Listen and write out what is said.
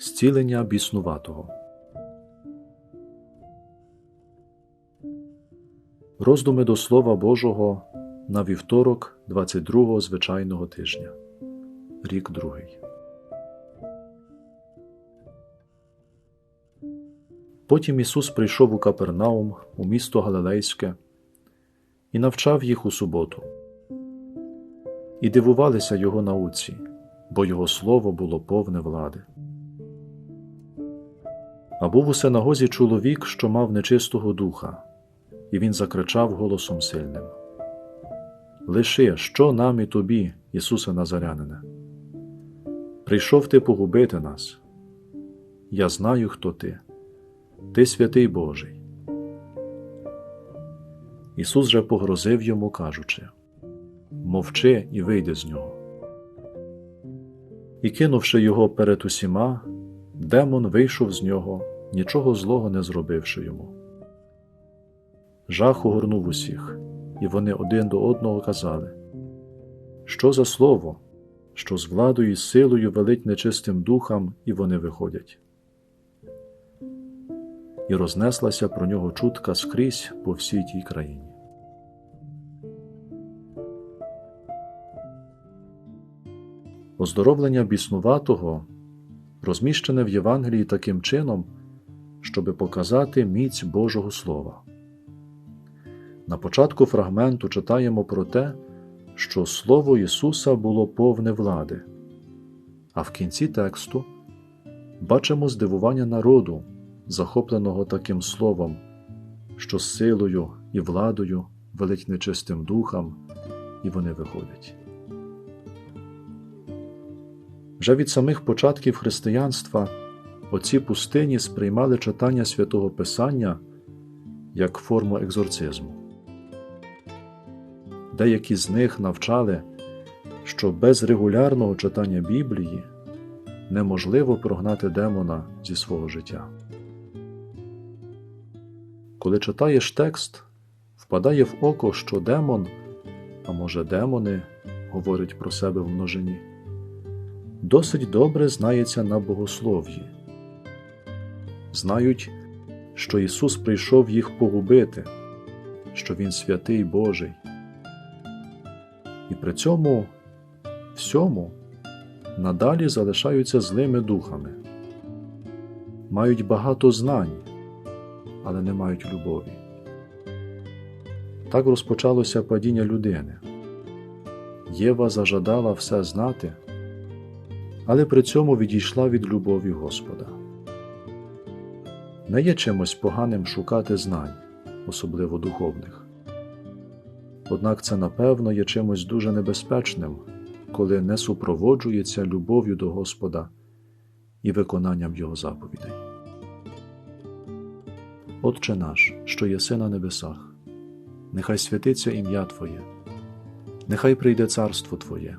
Зцілення біснуватого. Роздуми до Слова Божого на вівторок 22-го звичайного тижня. Рік другий. Потім Ісус прийшов у Капернаум, у місто Галилейське, і навчав їх у суботу. І дивувалися Його науці, бо Його слово було повне влади. А був у синагозі чоловік, що мав нечистого духа, і він закричав голосом сильним: Лиши, що нам і тобі, Ісусе Назарянине? Прийшов ти погубити нас. Я знаю, хто ти, ти святий Божий. Ісус же погрозив йому, кажучи: Мовчи і вийди з нього. І кинувши його перед усіма, демон вийшов з нього, нічого злого не зробивши йому. Жах огорнув усіх, і вони один до одного казали Що за слово, що з владою і силою велить нечистим духам, і вони виходять. І рознеслася про нього чутка скрізь по всій тій країні. Оздоровлення біснуватого розміщене в Євангелії таким чином, щоби показати міць Божого Слова. На початку фрагменту читаємо про те, що Слово Ісуса було повне влади, а в кінці тексту бачимо здивування народу, захопленого таким словом, що з силою і владою велить нечистим духам, і вони виходять. Вже від самих початків християнства оці пустині сприймали читання святого Писання як форму екзорцизму. Деякі з них навчали, що без регулярного читання Біблії неможливо прогнати демона зі свого життя. Коли читаєш текст, впадає в око, що демон, а може демони говорять про себе в множині досить добре знається на богослов'ї. Знають, що Ісус прийшов їх погубити, що Він святий Божий. І при цьому всьому надалі залишаються злими духами, мають багато знань, але не мають любові. Так розпочалося падіння людини. Єва зажадала все знати але при цьому відійшла від любові Господа. Не є чимось поганим шукати знань, особливо духовних. Однак це напевно є чимось дуже небезпечним, коли не супроводжується любов'ю до Господа і виконанням Його заповідей. Отче наш, що єси на небесах, нехай святиться ім'я Твоє, нехай прийде царство Твоє,